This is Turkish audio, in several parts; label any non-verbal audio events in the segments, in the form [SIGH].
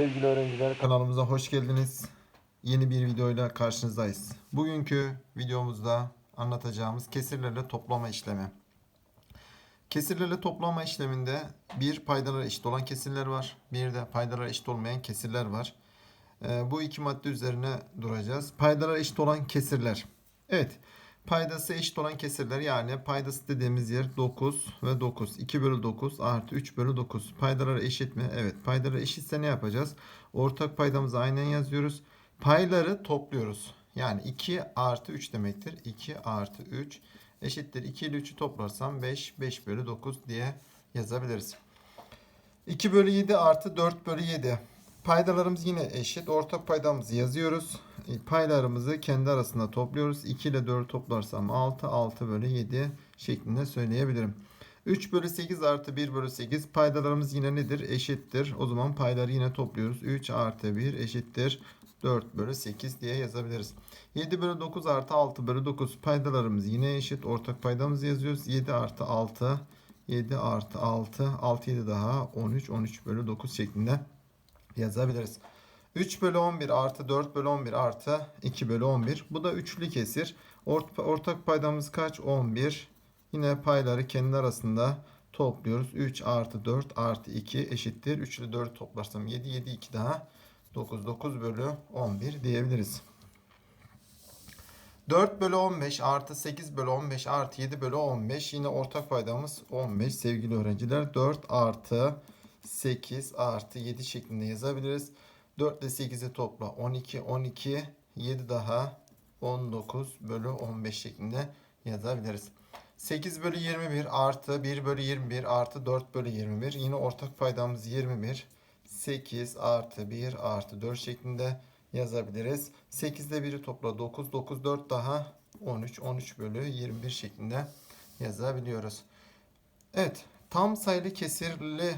Sevgili öğrenciler kanalımıza hoş geldiniz. Yeni bir videoyla karşınızdayız. Bugünkü videomuzda anlatacağımız kesirlerle toplama işlemi. Kesirlerle toplama işleminde bir paydalara eşit olan kesirler var. Bir de paydalara eşit olmayan kesirler var. Ee, bu iki madde üzerine duracağız. Paydalara eşit olan kesirler. Evet. Paydası eşit olan kesirler yani paydası dediğimiz yer 9 ve 9. 2 bölü 9 artı 3 bölü 9. Paydalar eşit mi? Evet. Paydalar eşitse ne yapacağız? Ortak paydamızı aynen yazıyoruz. Payları topluyoruz. Yani 2 artı 3 demektir. 2 artı 3 eşittir. 2 ile 3'ü toplarsam 5, 5 bölü 9 diye yazabiliriz. 2 bölü 7 artı 4 bölü 7. Paydalarımız yine eşit. Ortak paydamızı yazıyoruz. Paylarımızı kendi arasında topluyoruz. 2 ile 4 toplarsam 6, 6 bölü 7 şeklinde söyleyebilirim. 3 bölü 8 artı 1 bölü 8 paydalarımız yine nedir? Eşittir. O zaman payları yine topluyoruz. 3 artı 1 eşittir. 4 bölü 8 diye yazabiliriz. 7 bölü 9 artı 6 bölü 9 paydalarımız yine eşit. Ortak paydamızı yazıyoruz. 7 artı 6 7 artı 6 6 7 daha 13 13 bölü 9 şeklinde yazabiliriz. 3 bölü 11 artı 4 bölü 11 artı 2 bölü 11. Bu da üçlü kesir. Ort ortak paydamız kaç? 11. Yine payları kendi arasında topluyoruz. 3 artı 4 artı 2 eşittir. 3 ile 4 toplarsam 7. 7 2 daha 9. 9 bölü 11 diyebiliriz. 4 bölü 15 artı 8 bölü 15 artı 7 bölü 15. Yine ortak paydamız 15 sevgili öğrenciler. 4 artı 8 artı 7 şeklinde yazabiliriz. 4 ile 8'i topla 12 12 7 daha 19 bölü 15 şeklinde yazabiliriz. 8 bölü 21 artı 1 bölü 21 artı 4 bölü 21 yine ortak paydamız 21 8 artı 1 artı 4 şeklinde yazabiliriz. 8 ile 1'i topla 9 9 4 daha 13 13 bölü 21 şeklinde yazabiliyoruz. Evet tam sayılı kesirli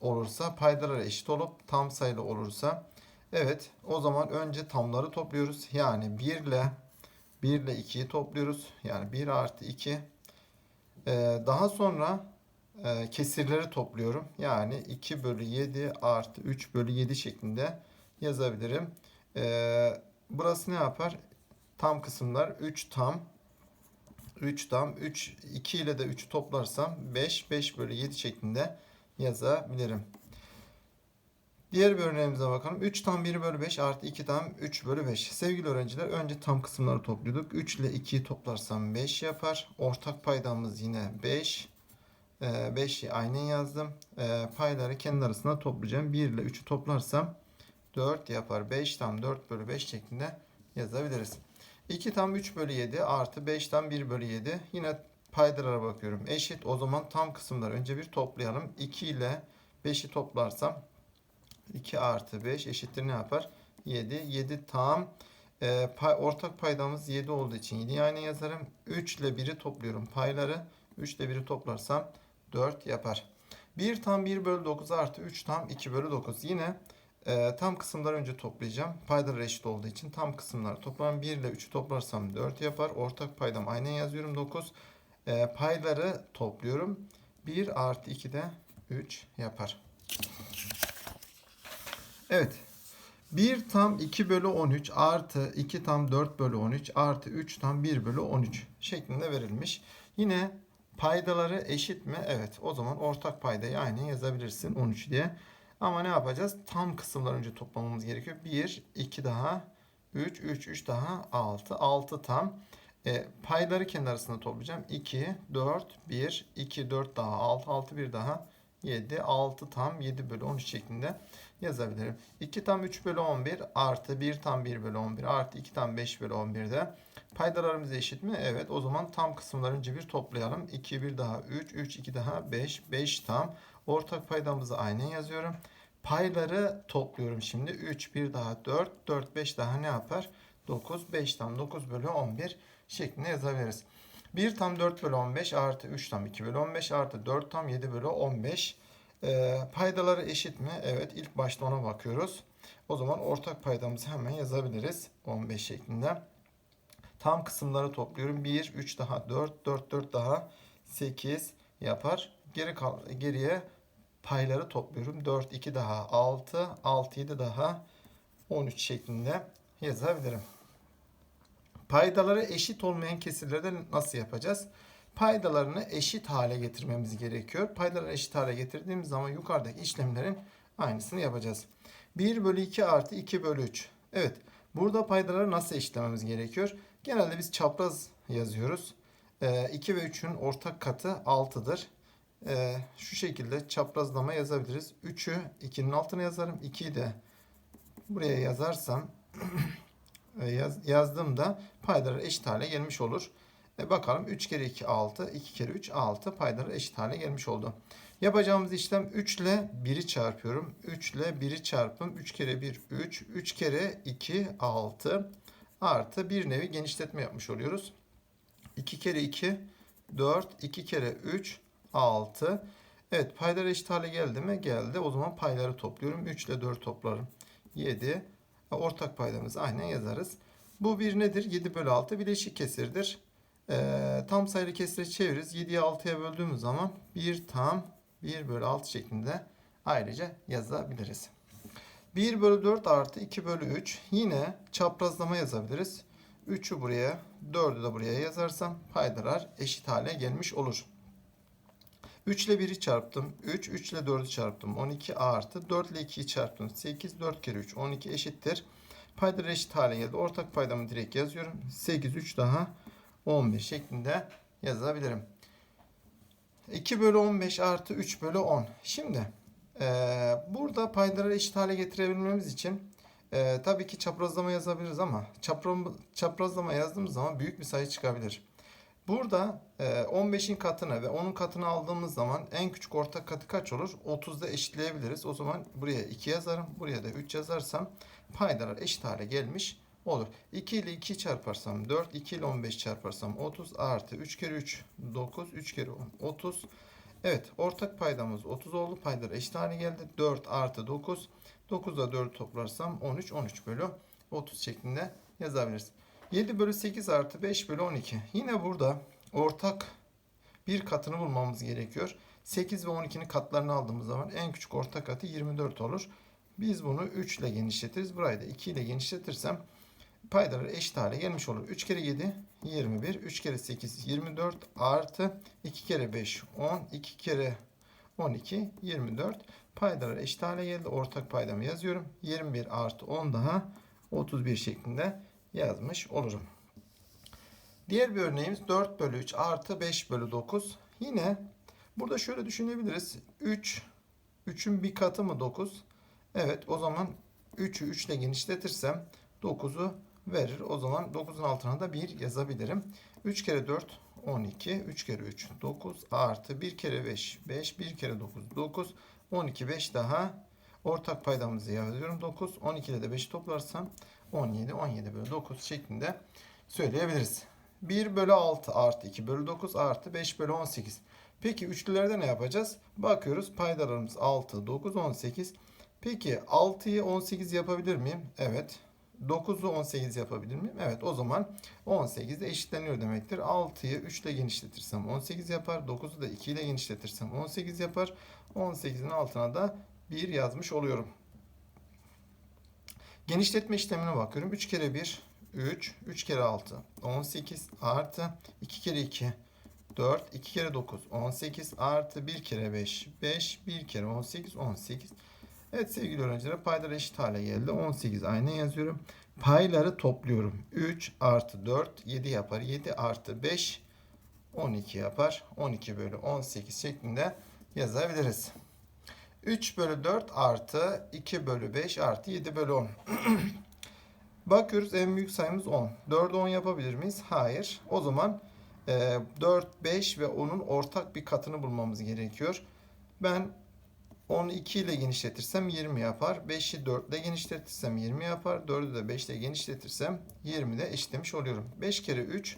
olursa paydalara eşit olup tam sayılı olursa evet o zaman önce tamları topluyoruz. Yani 1 ile 1 ile 2'yi topluyoruz. Yani 1 artı 2 Ee, daha sonra e, kesirleri topluyorum. Yani 2 bölü 7 artı 3 bölü 7 şeklinde yazabilirim. Ee, burası ne yapar? Tam kısımlar 3 tam 3 tam 3 2 ile de 3'ü toplarsam 5 5 bölü 7 şeklinde yazabilirim. Diğer bir örneğimize bakalım. 3 tam 1 bölü 5 artı 2 tam 3 bölü 5. Sevgili öğrenciler önce tam kısımları topluyorduk. 3 ile 2'yi toplarsam 5 yapar. Ortak paydamız yine 5. 5'i aynen yazdım. Ee, payları kendi arasında toplayacağım. 1 ile 3'ü toplarsam 4 yapar. 5 tam 4 bölü 5 şeklinde yazabiliriz. 2 tam 3 bölü 7 artı 5 tam 1 bölü 7. Yine paydalara bakıyorum. Eşit. O zaman tam kısımları önce bir toplayalım. 2 ile 5'i toplarsam 2 artı 5 eşittir ne yapar? 7. 7 tam. E, pay, ortak paydamız 7 olduğu için 7'yi aynı yazarım. 3 ile 1'i topluyorum payları. 3 ile 1'i toplarsam 4 yapar. 1 tam 1 bölü 9 artı 3 tam 2 bölü 9. Yine e, tam kısımları önce toplayacağım. Paydalar eşit olduğu için tam kısımlar toplam 1 ile 3'ü toplarsam 4 yapar. Ortak paydam aynen yazıyorum 9. E, payları topluyorum. 1 artı 2 de 3 yapar. Evet. 1 tam 2 bölü 13 artı 2 tam 4 bölü 13 artı 3 tam 1 bölü 13 şeklinde verilmiş. Yine paydaları eşit mi? Evet. O zaman ortak paydayı aynı yazabilirsin 13 diye. Ama ne yapacağız? Tam kısımlar önce toplamamız gerekiyor. 1, 2 daha 3, 3, 3 daha 6. 6 tam. E, payları kendi arasında toplayacağım. 2, 4, 1, 2, 4 daha 6, 6, 1 daha 7, 6 tam 7 bölü 13 şeklinde yazabilirim. 2 tam 3 bölü 11 artı 1 tam 1 bölü 11 artı 2 tam 5 bölü 11'de paydalarımız eşit mi? Evet o zaman tam kısımları önce bir toplayalım. 2 1 daha 3 3 2 daha 5 5 tam. Ortak paydamızı aynen yazıyorum. Payları topluyorum şimdi. 3 1 daha 4 4 5 daha ne yapar? 9 5 tam 9 bölü 11 şeklinde yazabiliriz. 1 tam 4 bölü 15 artı 3 tam 2 bölü 15 artı 4 tam 7 bölü 15. E, paydaları eşit mi? Evet ilk başta ona bakıyoruz. O zaman ortak paydamızı hemen yazabiliriz. 15 şeklinde. Tam kısımları topluyorum. 1, 3 daha 4, 4, 4 daha 8 yapar. Geri kal geriye Payları topluyorum. 4, 2 daha 6, 6, 7 daha 13 şeklinde yazabilirim. Paydaları eşit olmayan kesirlerde nasıl yapacağız? Paydalarını eşit hale getirmemiz gerekiyor. Paydaları eşit hale getirdiğimiz zaman yukarıdaki işlemlerin aynısını yapacağız. 1 bölü 2 artı 2 bölü 3. Evet. Burada paydaları nasıl eşitlememiz gerekiyor? Genelde biz çapraz yazıyoruz. 2 ve 3'ün ortak katı 6'dır. Ee, şu şekilde çaprazlama yazabiliriz. 3'ü 2'nin altına yazarım. 2'yi de buraya yazarsam [CLEARS THROAT] e, yaz, yazdığımda paydalar eşit hale gelmiş olur. E bakalım 3 kere 2 6, 2 kere 3 6 paydalar eşit hale gelmiş oldu. Yapacağımız işlem 3 ile 1'i çarpıyorum. 3 ile 1'i çarpım 3 kere 1 3, 3 kere 2 6 artı bir nevi genişletme yapmış oluyoruz. 2 kere 2 4, 2 kere 3 6. Evet paylar eşit hale geldi mi? Geldi. O zaman payları topluyorum. 3 ile 4 toplarım. 7. Ortak paydamız aynen yazarız. Bu bir nedir? 7 bölü 6 bileşik kesirdir. Ee, tam sayılı kesire çeviririz. 7'yi 6'ya böldüğümüz zaman 1 tam 1 bölü 6 şeklinde ayrıca yazabiliriz. 1 bölü 4 artı 2 bölü 3 yine çaprazlama yazabiliriz. 3'ü buraya 4'ü de buraya yazarsam paydalar eşit hale gelmiş olur. 3 ile 1'i çarptım. 3, 3 ile 4'ü çarptım. 12 artı 4 ile 2'yi çarptım. 8, 4 kere 3, 12 eşittir. Paydalar eşit hale geldi. Ortak paydamı direkt yazıyorum. 8, 3 daha 15 şeklinde yazabilirim. 2 bölü 15 artı 3 bölü 10. Şimdi e, burada paydaları eşit hale getirebilmemiz için e, tabii ki çaprazlama yazabiliriz ama çapraz, çaprazlama yazdığımız zaman büyük bir sayı çıkabilir. Burada 15'in katını ve 10'un katını aldığımız zaman en küçük ortak katı kaç olur? 30'da eşitleyebiliriz. O zaman buraya 2 yazarım. Buraya da 3 yazarsam paydalar eşit hale gelmiş olur. 2 ile 2 çarparsam 4, 2 ile 15 çarparsam 30 artı 3 kere 3 9, 3 kere 10 30. Evet ortak paydamız 30 oldu. Paydalar eşit hale geldi. 4 artı 9. 9 ile 4 toplarsam 13, 13 bölü 30 şeklinde yazabiliriz. 7 bölü 8 artı 5 bölü 12. Yine burada ortak bir katını bulmamız gerekiyor. 8 ve 12'nin katlarını aldığımız zaman en küçük ortak katı 24 olur. Biz bunu 3 ile genişletiriz. Burayı da 2 ile genişletirsem paydalar eşit hale gelmiş olur. 3 kere 7 21. 3 kere 8 24 artı 2 kere 5 10. 2 kere 12 24. Paydalar eşit hale geldi. Ortak paydamı yazıyorum. 21 artı 10 daha 31 şeklinde yazmış olurum. Diğer bir örneğimiz 4 bölü 3 artı 5 bölü 9. Yine burada şöyle düşünebiliriz. 3, 3'ün bir katı mı 9? Evet o zaman 3'ü 3 ile genişletirsem 9'u verir. O zaman 9'un altına da 1 yazabilirim. 3 kere 4 12, 3 kere 3 9 artı 1 kere 5 5, 1 kere 9 9, 12 5 daha ortak paydamızı yazıyorum 9, 12 ile de 5 toplarsam 17, 17 bölü 9 şeklinde söyleyebiliriz. 1 bölü 6 artı 2 bölü 9 artı 5 bölü 18. Peki üçlülerde ne yapacağız? Bakıyoruz paydalarımız 6, 9, 18. Peki 6'yı 18 yapabilir miyim? Evet. 9'u 18 yapabilir miyim? Evet o zaman 18 de eşitleniyor demektir. 6'yı 3 ile genişletirsem 18 yapar. 9'u da 2 ile genişletirsem 18 yapar. 18'in altına da 1 yazmış oluyorum. Genişletme işlemine bakıyorum. 3 kere 1 3, 3 kere 6 18 artı 2 kere 2 4, 2 kere 9 18 artı 1 kere 5 5, 1 kere 18 18. Evet sevgili öğrenciler paylar eşit hale geldi. 18 aynen yazıyorum. Payları topluyorum. 3 artı 4 7 yapar. 7 artı 5 12 yapar. 12 bölü 18 şeklinde yazabiliriz. 3 bölü 4 artı 2 bölü 5 artı 7 bölü 10. [CLEARS THROAT] Bakıyoruz en büyük sayımız 10. 4'ü 10 yapabilir miyiz? Hayır. O zaman e, 4, 5 ve 10'un ortak bir katını bulmamız gerekiyor. Ben 10'u 2 ile genişletirsem 20 yapar. 5'i 4 ile genişletirsem 20 yapar. 4'ü de 5 ile genişletirsem 20 de eşitlemiş oluyorum. 5 kere 3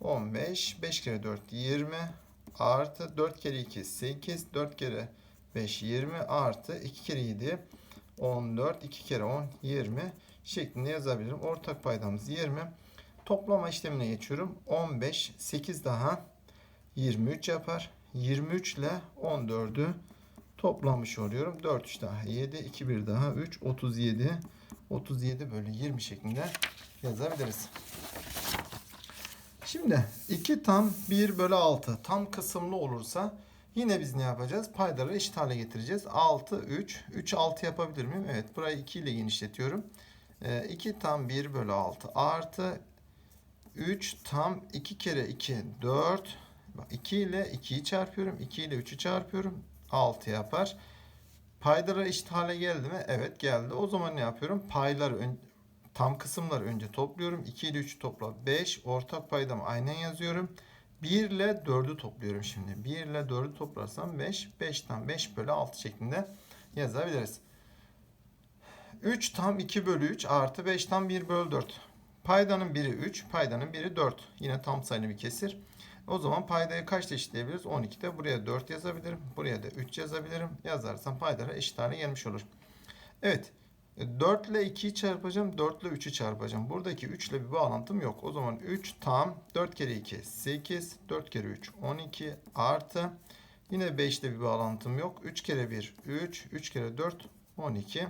15. 5 kere 4 20 artı 4 kere 2 8. 4 kere 5 20 artı 2 kere 7 14. 2 kere 10 20 şeklinde yazabilirim. Ortak paydamız 20. Toplama işlemine geçiyorum. 15 8 daha 23 yapar. 23 ile 14'ü toplamış oluyorum. 4 3 daha 7 2 1 daha 3 37 37 bölü 20 şeklinde yazabiliriz. Şimdi 2 tam 1 bölü 6 tam kısımlı olursa yine biz ne yapacağız? Paydaları eşit hale getireceğiz. 6 3 3 6 yapabilir miyim? Evet burayı 2 ile genişletiyorum. 2 tam 1 bölü 6 artı 3 tam 2 kere 2 4 2 ile 2'yi çarpıyorum. 2 ile 3'ü çarpıyorum. 6 yapar. Paydalar eşit hale geldi mi? Evet geldi. O zaman ne yapıyorum? Paylar tam kısımları önce topluyorum. 2 ile 3'ü topla 5. Ortak paydamı aynen yazıyorum. 1 ile 4'ü topluyorum şimdi. 1 ile 4'ü toplarsam 5. 5'ten 5 bölü 6 şeklinde yazabiliriz. 3 tam 2 bölü 3 artı 5 tam 1 bölü 4. Paydanın biri 3, paydanın biri 4. Yine tam sayılı bir kesir. O zaman paydayı kaçta eşitleyebiliriz? 12'de buraya 4 yazabilirim. Buraya da 3 yazabilirim. Yazarsam paydalar eşit hale gelmiş olur. Evet. 4 ile 2'yi çarpacağım. 4 ile 3'ü çarpacağım. Buradaki 3 ile bir bağlantım yok. O zaman 3 tam 4 kere 2 8. 4 kere 3 12 artı. Yine 5 ile bir bağlantım yok. 3 kere 1 3. 3 kere 4 12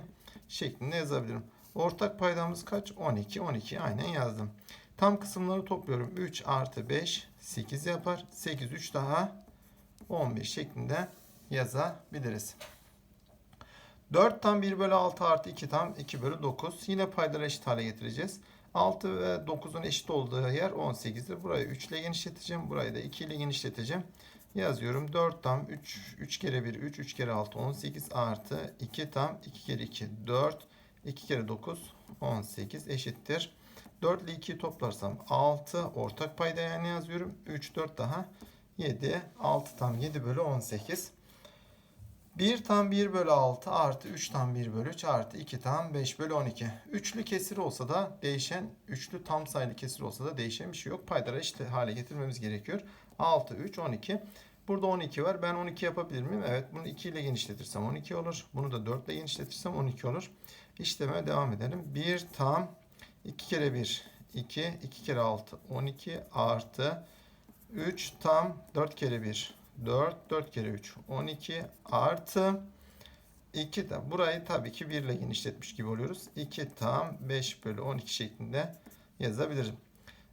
şeklinde yazabilirim. Ortak paydamız kaç? 12. 12 aynen yazdım. Tam kısımları topluyorum. 3 artı 5 8 yapar. 8 3 daha 15 şeklinde yazabiliriz. 4 tam 1 bölü 6 artı 2 tam 2 bölü 9. Yine paydaları eşit hale getireceğiz. 6 ve 9'un eşit olduğu yer 18'dir. Burayı 3 ile genişleteceğim. Burayı da 2 ile genişleteceğim. Yazıyorum 4 tam 3 3 kere 1 3 3 kere 6 18 artı 2 tam 2 kere 2 4 2 kere 9 18 eşittir. 4 ile 2'yi toplarsam 6 ortak payda yani yazıyorum. 3 4 daha 7 6 tam 7 bölü 18. 1 tam 1 bölü 6 artı 3 tam 1 bölü 3 artı 2 tam 5 bölü 12. Üçlü kesir olsa da değişen, üçlü tam sayılı kesir olsa da değişen bir şey yok. Paydaları eşit hale getirmemiz gerekiyor. 6, 3, 12. Burada 12 var. Ben 12 yapabilir miyim? Evet. Bunu 2 ile genişletirsem 12 olur. Bunu da 4 ile genişletirsem 12 olur. İşleme devam edelim. 1 tam 2 kere 1 2 2 kere 6 12 artı 3 tam 4 kere 1 4 4 kere 3 12 artı 2 de burayı tabii ki 1 ile genişletmiş gibi oluyoruz. 2 tam 5 bölü 12 şeklinde yazabilirim.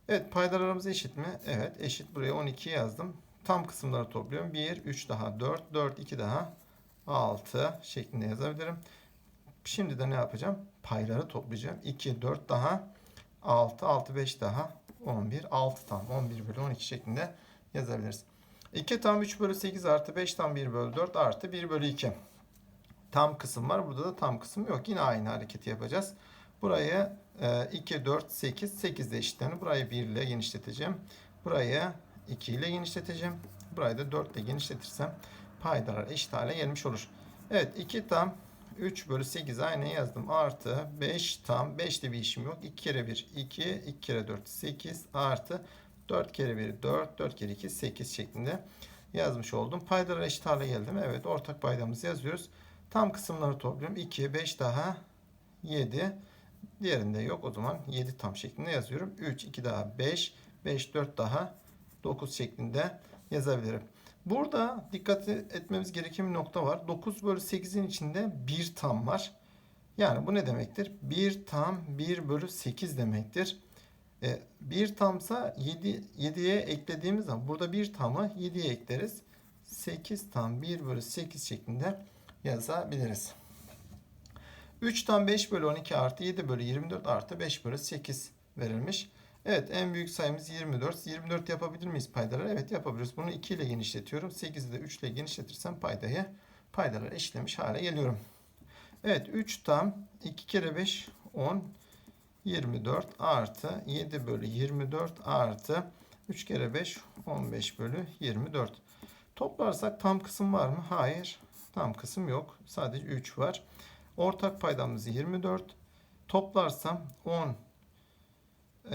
Evet paydalarımız eşit mi? Evet eşit. Buraya 12 yazdım. Tam kısımları topluyorum. 1 3 daha 4 4 2 daha 6 şeklinde yazabilirim. Şimdi de ne yapacağım? Payları toplayacağım. 2 4 daha 6 6 5 daha 11 6 tam 11 bölü 12 şeklinde yazabiliriz. 2 tam 3 bölü 8 artı 5 tam 1 bölü 4 artı 1 bölü 2. Tam kısım var. Burada da tam kısım yok. Yine aynı hareketi yapacağız. Burayı 2, 4, 8, 8 de eşitlerini. Burayı 1 ile genişleteceğim. Burayı 2 ile genişleteceğim. Burayı da 4 ile genişletirsem paydalar eşit hale gelmiş olur. Evet 2 tam 3 bölü 8 aynı yazdım. Artı 5 tam 5 de bir işim yok. 2 kere 1 2 2 kere 4 8 artı 4 kere 1 4 4 kere 2 8 şeklinde yazmış oldum. Paydalar eşit hale geldi mi? Evet ortak paydamızı yazıyoruz. Tam kısımları topluyorum. 2 5 daha 7 diğerinde yok. O zaman 7 tam şeklinde yazıyorum. 3 2 daha 5 5 4 daha 9 şeklinde yazabilirim. Burada dikkat etmemiz gereken bir nokta var. 9 bölü 8'in içinde 1 tam var. Yani bu ne demektir? 1 tam 1 bölü 8 demektir. E, 1 tamsa 7, 7'ye eklediğimiz zaman burada 1 tamı 7'ye ekleriz. 8 tam 1 bölü 8 şeklinde yazabiliriz. 3 tam 5 bölü 12 artı 7 bölü 24 artı 5 bölü 8 verilmiş. Evet en büyük sayımız 24. 24 yapabilir miyiz paydaları? Evet yapabiliriz. Bunu 2 ile genişletiyorum. 8'i de 3 ile genişletirsem paydayı paydaları eşitlemiş hale geliyorum. Evet 3 tam 2 kere 5 10 24 artı 7 bölü 24 artı 3 kere 5 15 bölü 24. Toplarsak tam kısım var mı? Hayır. Tam kısım yok. Sadece 3 var. Ortak paydamız 24. Toplarsam 10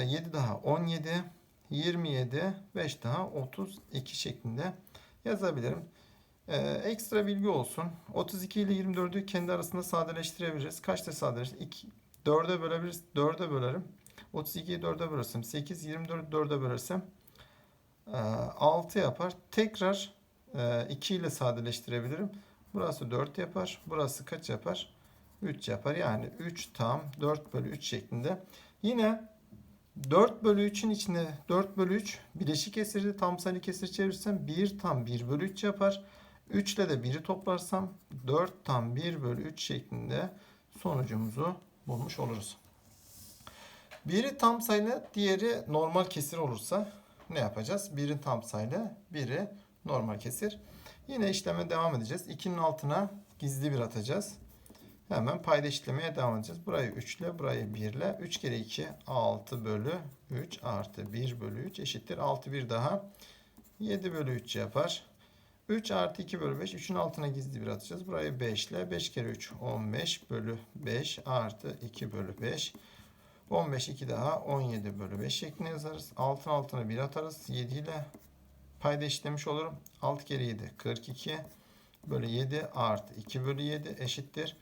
7 daha 17 27 5 daha 32 şeklinde yazabilirim. Ee, ekstra bilgi olsun. 32 ile 24'ü kendi arasında sadeleştirebiliriz. Kaçta sadeleştir? 4'e bölebiliriz. 4'e bölerim. 32'yi 4'e bölersem 8, 24'ü 4'e bölersem 6 yapar. Tekrar 2 ile sadeleştirebilirim. Burası 4 yapar. Burası kaç yapar? 3 yapar. Yani 3 tam 4 bölü 3 şeklinde. Yine 4 bölü 3'ün içinde 4 bölü 3 bileşik kesiri tam sayılı kesir çevirirsem 1 tam 1 bölü 3 yapar. 3 ile de 1'i toplarsam 4 tam 1 bölü 3 şeklinde sonucumuzu bulmuş oluruz. Biri tam sayılı, diğeri normal kesir olursa ne yapacağız? Biri tam sayılı, biri normal kesir. Yine işleme devam edeceğiz. 2'nin altına gizli bir atacağız. Hemen payda işlemeye devam edeceğiz. Burayı 3 ile, burayı 1 ile. 3 kere 2 6 bölü 3 artı 1 bölü 3 eşittir. 6 bir daha 7 bölü 3 yapar. 3 artı 2 bölü 5. 3'ün altına gizli bir atacağız. Burayı 5 ile 5 kere 3 15 bölü 5 artı 2 bölü 5. 15 2 daha 17 bölü 5 şeklinde yazarız. Altın altına 1 atarız. 7 ile payda işlemiş olurum. 6 kere 7 42 bölü 7 artı 2 bölü 7 eşittir.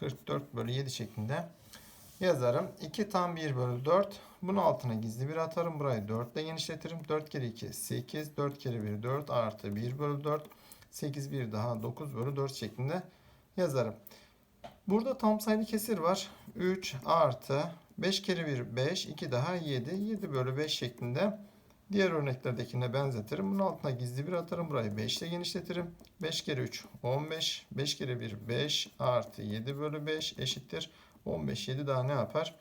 44 bölü 7 şeklinde yazarım. 2 tam 1 bölü 4. Bunun altına gizli bir atarım. Burayı 4 ile genişletirim. 4 kere 2 8. 4 kere 1 4 artı 1 bölü 4. 8 bir daha 9 bölü 4 şeklinde yazarım. Burada tam sayılı kesir var. 3 artı 5 kere 1 5. 2 daha 7. 7 bölü 5 şeklinde diğer örneklerdekine benzetirim. Bunun altına gizli bir atarım. Burayı 5 ile genişletirim. 5 kere 3 15. 5 kere 1 5 artı 7 bölü 5 eşittir. 15 7 daha ne yapar?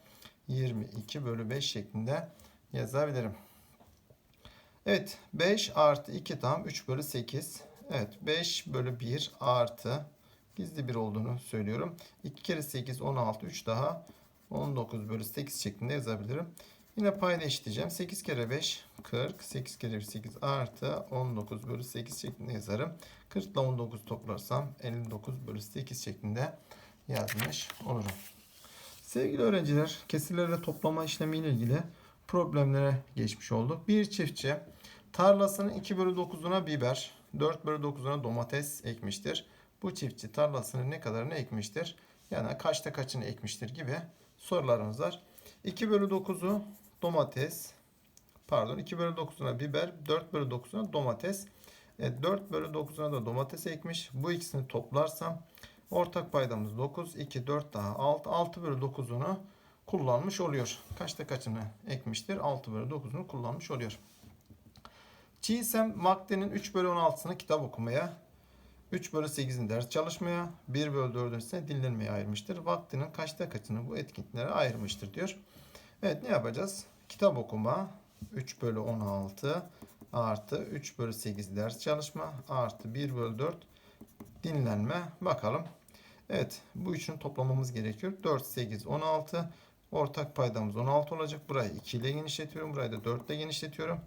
22 bölü 5 şeklinde yazabilirim. Evet 5 artı 2 tam 3 bölü 8. Evet 5 bölü 1 artı gizli bir olduğunu söylüyorum. 2 kere 8 16 3 daha 19 bölü 8 şeklinde yazabilirim. Yine payda eşitleyeceğim. 8 kere 5 40. 8 kere 1 8 artı 19 bölü 8 şeklinde yazarım. 40 ile 19 toplarsam 59 bölü 8 şeklinde yazmış olurum. Sevgili öğrenciler, kesirlerle toplama işlemi ile ilgili problemlere geçmiş olduk. Bir çiftçi tarlasının 2 bölü 9'una biber, 4 bölü 9'una domates ekmiştir. Bu çiftçi tarlasının ne kadarını ekmiştir? Yani kaçta kaçını ekmiştir gibi sorularımız var. 2 bölü 9'u domates, pardon 2 bölü 9'una biber, 4 bölü 9'una domates. E, 4 bölü 9'una da domates ekmiş. Bu ikisini toplarsam ortak paydamız 9, 2, 4 daha 6. 6 bölü 9'unu kullanmış oluyor. Kaçta kaçını ekmiştir? 6 bölü 9'unu kullanmış oluyor. Çiğsem vaktinin 3 bölü 16'sını kitap okumaya, 3 bölü 8'ini ders çalışmaya, 1 bölü 4'ünü ise dinlenmeye ayırmıştır. Vaktinin kaçta kaçını bu etkinliklere ayırmıştır diyor. Evet ne yapacağız? Kitap okuma 3 bölü 16 artı 3 bölü 8 ders çalışma artı 1 bölü 4 dinlenme. Bakalım. Evet bu üçün toplamamız gerekiyor. 4, 8, 16. Ortak paydamız 16 olacak. Burayı 2 ile genişletiyorum. Burayı da 4 ile genişletiyorum.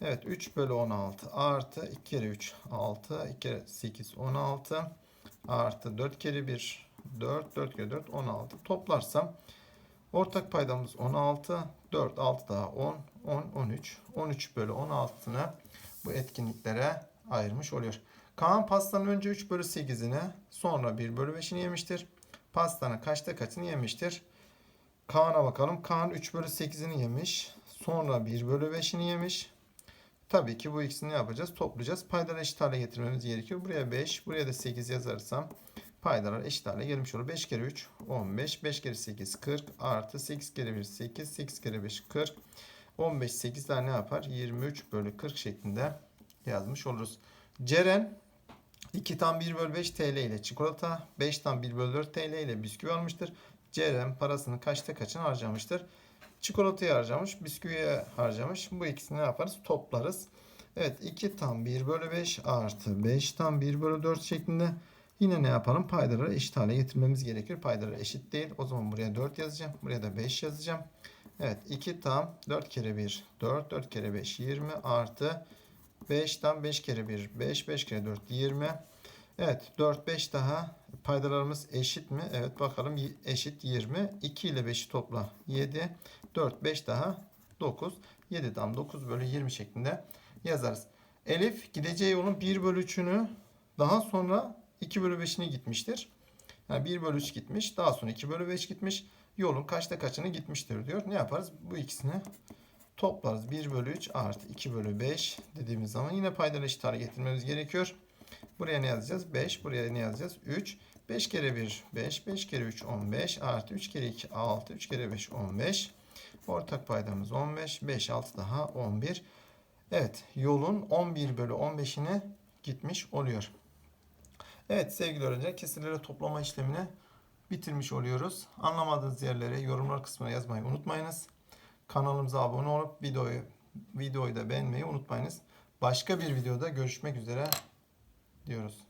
Evet 3 bölü 16 artı 2 kere 3 6 2 kere 8 16 artı 4 kere 1 4 4 kere 4 16 toplarsam ortak paydamız 16 4 6 daha 10 10 13 13 bölü 16'ını bu etkinliklere ayırmış oluyor. Kaan pastanın önce 3 bölü 8'ini sonra 1 bölü 5'ini yemiştir. Pastanın kaçta kaçını yemiştir? Kaan'a bakalım. Kaan 3 bölü 8'ini yemiş. Sonra 1 bölü 5'ini yemiş. Tabii ki bu ikisini ne yapacağız? Toplayacağız. Paydaları eşit hale getirmemiz gerekiyor. Buraya 5, buraya da 8 yazarsam paydalar eşit hale gelmiş olur. 5 kere 3 15, 5 kere 8 40 artı 8 kere 1 8, 8 kere 5 40. 15, 8 daha ne yapar? 23 bölü 40 şeklinde yazmış oluruz. Ceren 2 tam 1 bölü 5 TL ile çikolata, 5 tam 1 bölü 4 TL ile bisküvi almıştır. Ceren parasını kaçta kaçını harcamıştır? Çikolatayı harcamış, bisküviye harcamış. Bu ikisini ne yaparız? Toplarız. Evet 2 tam 1 bölü 5 artı 5 tam 1 bölü 4 şeklinde. Yine ne yapalım? Paydaları eşit hale getirmemiz gerekiyor. Paydaları eşit değil. O zaman buraya 4 yazacağım. Buraya da 5 yazacağım. Evet 2 tam 4 kere 1 4 4 kere 5 20 artı 5 tam 5 kere 1 5 5 kere 4 20. Evet 4 5 daha paydalarımız eşit mi? Evet bakalım eşit 20. 2 ile 5'i topla 7. 4 5 daha 9. 7 tam 9 bölü 20 şeklinde yazarız. Elif gideceği yolun 1 bölü 3'ünü daha sonra 2 bölü 5'ini gitmiştir. Yani 1 bölü 3 gitmiş. Daha sonra 2 bölü 5 gitmiş. Yolun kaçta kaçını gitmiştir diyor. Ne yaparız? Bu ikisini toplarız. 1 bölü 3 artı 2 bölü 5 dediğimiz zaman yine paydaları eşit hale getirmemiz gerekiyor. Buraya ne yazacağız? 5. Buraya ne yazacağız? 3. 5 kere 1 5. 5 kere 3 15. Artı 3 kere 2 6. 3 kere 5 15. Ortak paydamız 15. 5 6 daha 11. Evet yolun 11 bölü 15'ine gitmiş oluyor. Evet sevgili öğrenciler kesirleri toplama işlemini bitirmiş oluyoruz. Anlamadığınız yerlere yorumlar kısmına yazmayı unutmayınız. Kanalımıza abone olup videoyu videoyu da beğenmeyi unutmayınız. Başka bir videoda görüşmek üzere diyoruz.